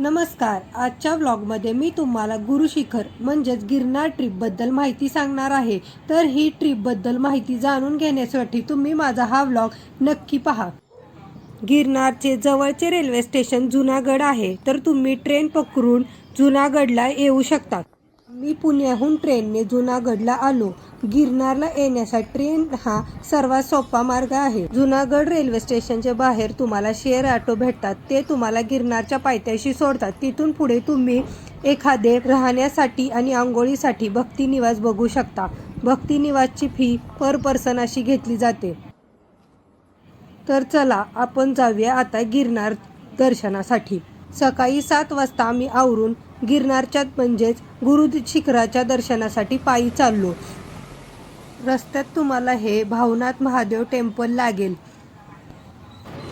नमस्कार. आजच्या व्लॉगमध्ये मी तुम्हाला गुरुशिखर म्हणजेच गिरनार ट्रिपबद्दल माहिती सांगणार आहे. तर ही ट्रिपबद्दल माहिती जाणून घेण्यासाठी तुम्ही माझा हा व्लॉग नक्की पहा. गिरनारचे जवळचे रेल्वे स्टेशन जुनागड आहे. तर तुम्ही ट्रेन पकडून जुनागडला येऊ शकता. मी पुण्याहून ट्रेनने जुनागडला आलो. गिरनारला येण्यासाठी ट्रेन हा सर्वात सोपा मार्ग आहे. जुनागड रेल्वे स्टेशनच्या बाहेर तुम्हाला शेअर ऑटो भेटतात. ते तुम्हाला गिरनारच्या पायथ्याशी सोडतात. तिथून पुढे तुम्ही एखादे राहण्यासाठी आणि आंघोळीसाठी भक्ती निवास बघू शकता. भक्ती निवासची फी पर पर्सन अशी घेतली जाते. तर चला आपण जाऊया आता गिरनार दर्शनासाठी. सकाळी सात वाजता आम्ही आवरून गिरनारच्या म्हणजेच गुरु शिखराच्या दर्शनासाठी पायी चाललो. रस्त्यात तुम्हाला हे भावनाथ महादेव टेम्पल लागेल.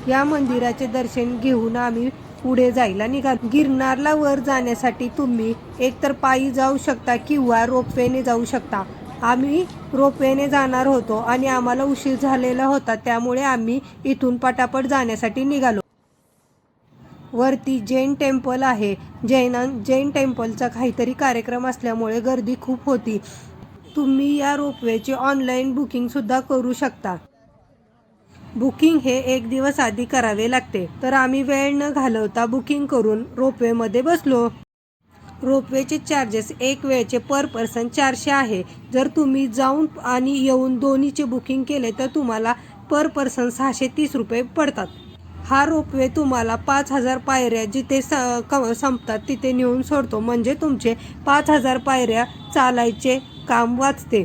या मंदिराचे दर्शन घेऊन आम्ही पुढे जायला निघालो. गिरनारला वर जाण्यासाठी तुम्ही एकतर पायी जाऊ शकता किंवा रोपवेने जाऊ शकता. आम्ही रोपवेने जाणार होतो आणि आम्हाला उशीर झालेला होता त्यामुळे आम्ही इथून पटापट जाण्यासाठी निघालो. वरती जैन टेम्पल आहे. जैनां जैन टेम्पलचा काहीतरी कार्यक्रम असल्यामुळे गर्दी खूप होती. तुम्ही या रोपवेचे ऑनलाईन बुकिंगसुद्धा करू शकता. बुकिंग हे एक दिवस आधी करावे लागते. तर आम्ही वेळ न घालवता बुकिंग करून रोपवेमध्ये बसलो. रोपवेचे चार्जेस एक वेळचे पर पर्सन चारशे आहे. जर तुम्ही जाऊन आणि येऊन दोन्हीचे बुकिंग केले तर तुम्हाला पर पर्सन सहाशे तीस रुपये पडतात. हा रोपवे तुम्हाला पाच हजार पायऱ्या जिथे स क संपतात तिथे नेऊन सोडतो. म्हणजे तुमचे पाच हजार पायऱ्या चालायचे काम वाचते.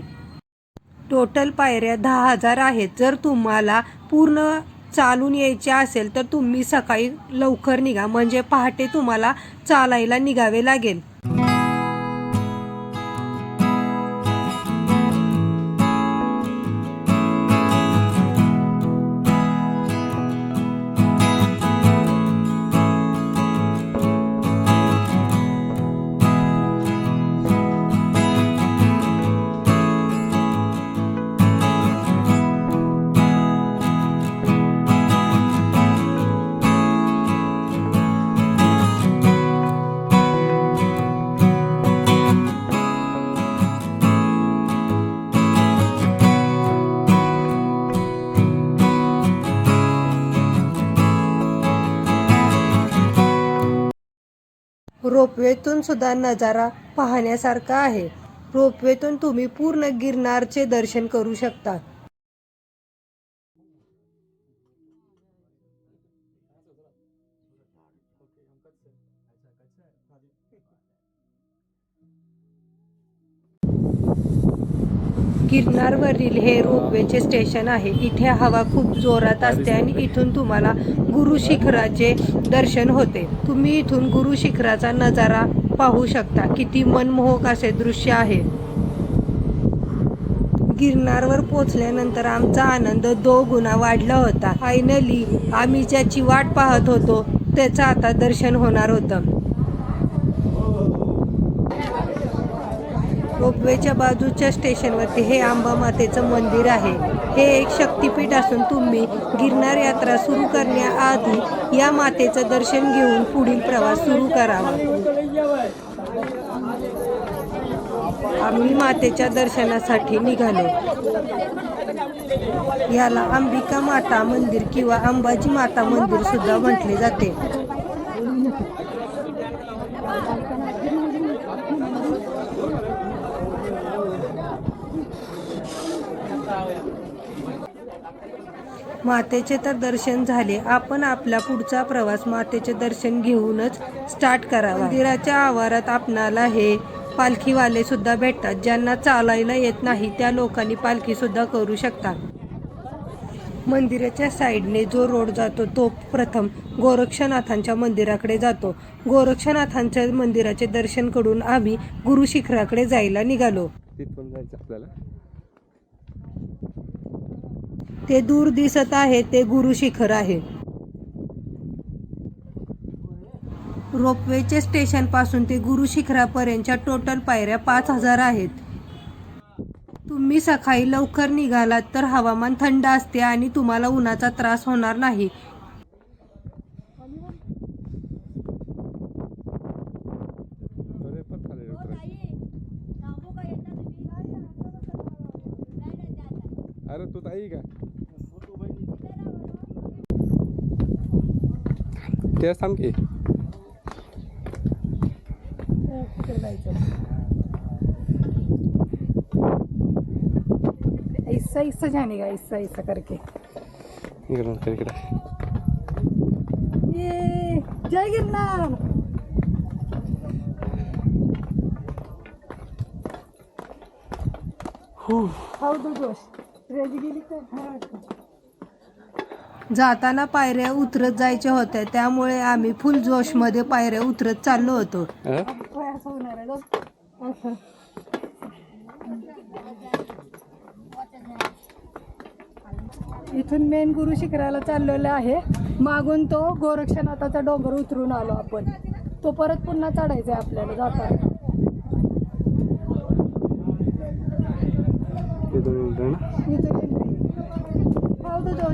टोटल पायऱ्या दहा हजार आहेत. जर तुम्हाला पूर्ण चालून यायचे असेल तर तुम्ही सकाळी लवकर निघा. म्हणजे पहाटे तुम्हाला चालायला निघावे लागेल. रोपवेतून सुद्धा नजारा पाहण्यासारखा आहे. रोपवेतून तुम्ही पूर्ण गिरनारचे दर्शन करू शकता. गिरनारवरील हे रोपवेचे स्टेशन आहे. इथे हवा खूप जोरात असते आणि इथून तुम्हाला गुरु शिखराचे दर्शन होते. तुम्ही इथून गुरु शिखराचा नजारा पाहू शकता. किती मनमोहक असे दृश्य आहे. गिरनारवर पोचल्यानंतर आमचा आनंद दो गुणा वाढला होता. फायनली आम्ही ज्याची वाट पाहत होतो त्याचं आता दर्शन होणार होतं. रोपवेच्या बाजूच्या स्टेशनवरती हे आंबा मातेचं मंदिर आहे. हे एक शक्तिपीठ असून तुम्ही गिरनार यात्रा सुरू करण्याआधी या मातेचं दर्शन घेऊन पुढील प्रवास सुरू करावा आम्ही मातेच्या दर्शनासाठी निघालो. याला अंबिका माता मंदिर किंवा अंबाजी माता मंदिर सुद्धा म्हटले जाते. मातेचे तर दर्शन झाले. आपण आपला पुढचा प्रवास मातेचे दर्शन घेऊनच स्टार्ट करावा. मंदिराच्या आवारात आपणाला हे पालखीवाले सुद्धा भेटतात. ज्यांना चालायला येत नाही त्या लोकांनी पालखी सुद्धा करू शकतात. मंदिराच्या साईडने जो रोड जातो तो प्रथम गोरक्षनाथांच्या मंदिराकडे जातो. गोरक्षनाथांच्या मंदिराचे दर्शन करून आम्ही गुरु शिखराकडे जायला निघालो. तिथून जायचं आपल्याला? ते दूर दिसत आहे ते गुरु शिखर आहे. रोपवेचे स्टेशनपासून ते गुरु शिखरापर्यंतच्या टोटल पायऱ्या पाच हजार आहेत. तुम्ही सकाळी लवकर निघालात तर हवामान थंड असते आणि तुम्हाला उन्हाचा त्रास होणार नाही अरे तू ताई का तेच थांब की. ऐसा ऐसा जानेगा ऐसा ऐसा करके. इकडून तर इकडे. ये जय गिरनार हाऊ दो जोश रेडी गेली तर. जाताना पायऱ्या उतरत जायच्या होत्या. त्यामुळे आम्ही फुल जोशमध्ये पायऱ्या उतरत चाललो होतो. इथून मेन गुरु शिखराला चाललेलं आहे. मागून तो गोरक्षनाथाचा डोंगर उतरून आलो आपण. तो परत पुन्हा चढायचा आहे आपल्याला जाताना. ना इथून entry. Oldu the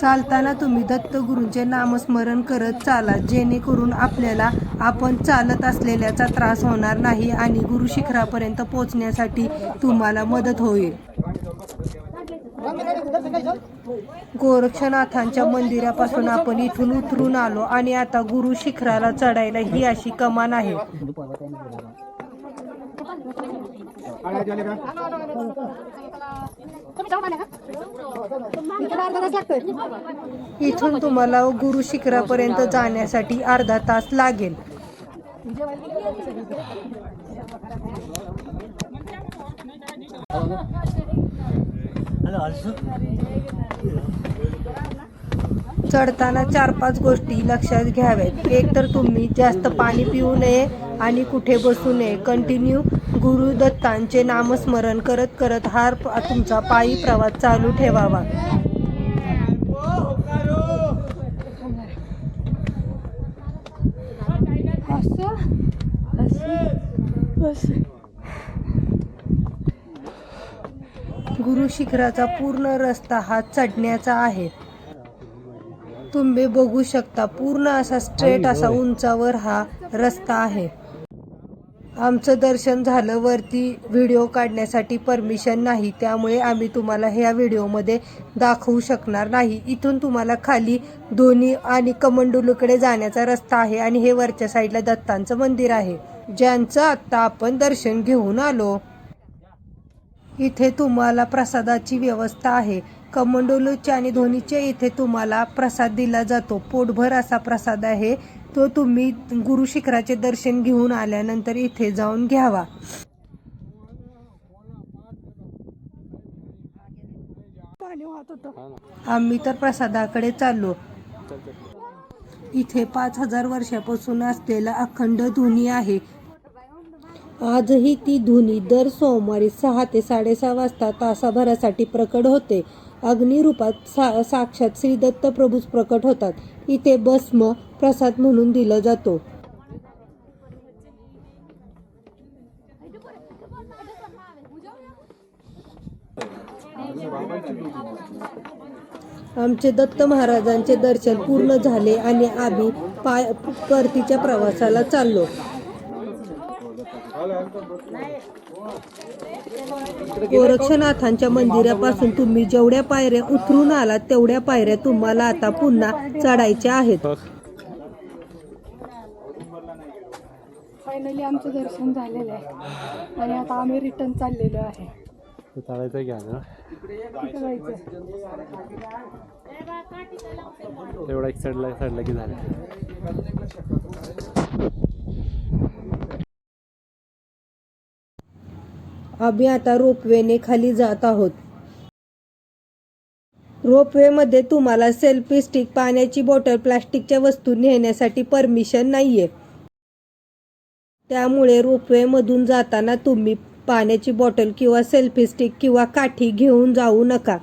चालताना तुम्ही दत्तगुरूंचे नामस्मरण करत चाला जेणेकरून आपल्याला आपण चालत असलेल्याचा त्रास होणार नाही आणि गुरु शिखरापर्यंत पोहोचण्यासाठी तुम्हाला मदत होईल. गोरक्षनाथांच्या मंदिरापासून आपण इथून उतरून आलो आणि आता गुरु शिखराला चढायला ही अशी कमान आहे. इथून तुम्हाला गुरु शिखरापर्यंत जाण्यासाठी अर्धा तास लागेल. चढताना चार पाच गोष्टी लक्षात घ्याव्यात. एक तर तुम्ही जास्त पाणी पिऊ नये आणि कुठे बसू नये. कंटिन्यू गुरुदत्तांचे नामस्मरण करत करत हार तुमचा पायी प्रवास चालू ठेवावा. गुरु शिखराचा पूर्ण रस्ता हा चढण्याचा आहे. तुम्ही बघू शकता पूर्ण असा स्ट्रेट असा उंचावर हा रस्ता आहे. आमचं दर्शन झालं वरती व्हिडिओ काढण्यासाठी परमिशन नाही त्यामुळे आम्ही तुम्हाला ह्या व्हिडिओमध्ये दाखवू शकणार नाही. इथून तुम्हाला खाली दोन्ही आणि कमंडुलूकडे जाण्याचा रस्ता आहे आणि हे वरच्या साईडला दत्तांचं मंदिर आहे. ज्यांचं आत्ता आपण दर्शन घेऊन आलो. इथे तुम्हाला प्रसादाची व्यवस्था आहे. कमंडोलूचे आणि धोनीचे इथे तुम्हाला प्रसाद दिला जातो. पोटभर असा प्रसाद आहे. तो तुम्ही गुरु शिखराचे दर्शन घेऊन आल्यानंतर इथे जाऊन घ्यावा. आम्ही तर प्रसादाकडे चाललो. चल चल. इथे पाच हजार वर्षापासून असलेला अखंड धुनी आहे. आजही ती धुनी दर सोमवारी सहा ते साडेसहा वाजता तासाभरासाठी प्रकट होते. अग्निरूपात सा साक्षात श्री दत्त प्रभूच प्रकट होतात. इथे भस्म प्रसाद म्हणून दिला जातो. आमचे दत्त महाराजांचे दर्शन पूर्ण झाले आणि आम्ही पाय परतीच्या प्रवासाला चाललो. गोरक्षनाथांच्या मंदिरापासून तुम्ही जेवढ्या पायऱ्या उतरून आलात तेवढ्या पायऱ्या तुम्हाला आता पुन्हा चढायच्या आहेत. फायनली आमचं दर्शन झालेलं आहे. आणि आता आम्ही रिटर्न चाललेलो आहे. चालायचं घ्या ना एवढा एक चढला चढला की झालं. आम्ही आता रोपवेने खाली जात आहोत. रोपवेमध्ये तुम्हाला सेल्फी स्टिक पाण्याची बॉटल प्लास्टिकच्या वस्तू नेण्यासाठी परमिशन नाहीये. त्यामुळे रोपवेमधून जाताना तुम्ही पाण्याची बॉटल किंवा सेल्फी स्टिक किंवा काठी घेऊन जाऊ नका.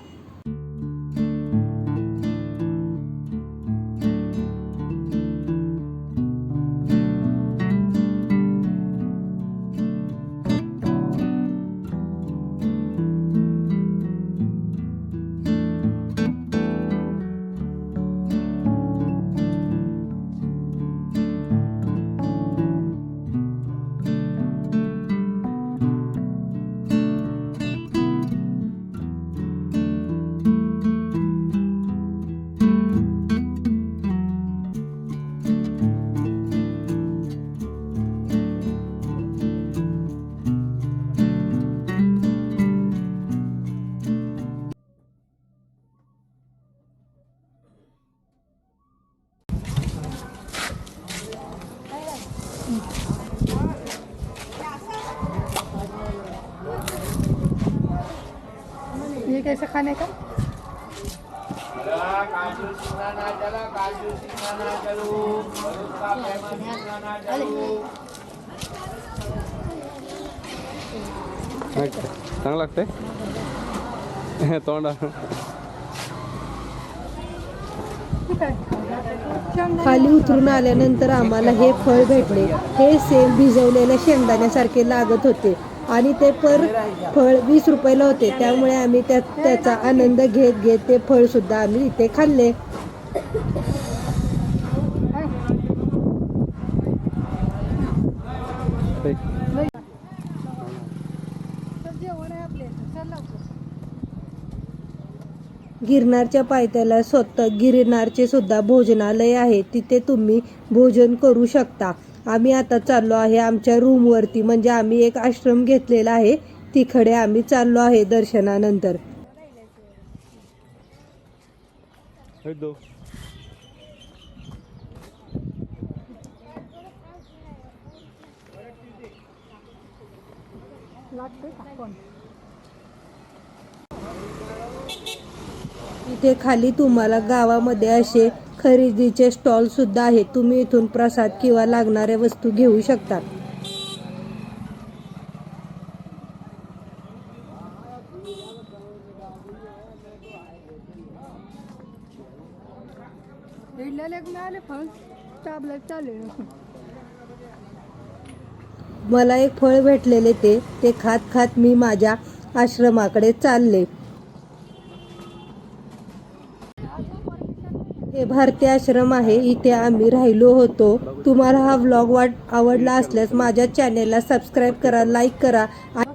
खाने का नाही का? चांगलं लागतंय. तोंडा. आहे खाली उतरून आल्यानंतर आम्हाला हे फळ भेटले. हे सेम भिजवलेल्या शेंगदाण्यासारखे लागत होते. आणि ते पर फळ वीस रुपयाला होते. त्यामुळे आम्ही त्या त्याचा आनंद घेत घेत ते फळ सुद्धा आम्ही इथे खाल्ले. गिरनारच्या पायथ्याला स्वतः गिरनारचे सुद्धा भोजनालय आहे. तिथे तुम्ही भोजन करू शकता. आम्ही आता चाललो आहे आमच्या रूमवरती म्हणजे आम्ही एक आश्रम घेतलेला आहे. तिकडे आम्ही चाललो आहे दर्शनानंतर. इथे खाली तुम्हाला गावामध्ये असे खरेदीचे स्टॉल सुद्धा आहेत. तुम्ही इथून प्रसाद किंवा लागणाऱ्या वस्तू घेऊ शकता मला एक फळ भेटलेले ते. ते खात खात मी माझ्या आश्रमाकडे चालले. भारतीय आश्रम आहे इथे आम्ही राहिलो होतो. तुम्हाला हा व्लॉग वाट आवडला असल्यास माझ्या चॅनेलला सबस्क्राईब करा लाईक करा आणि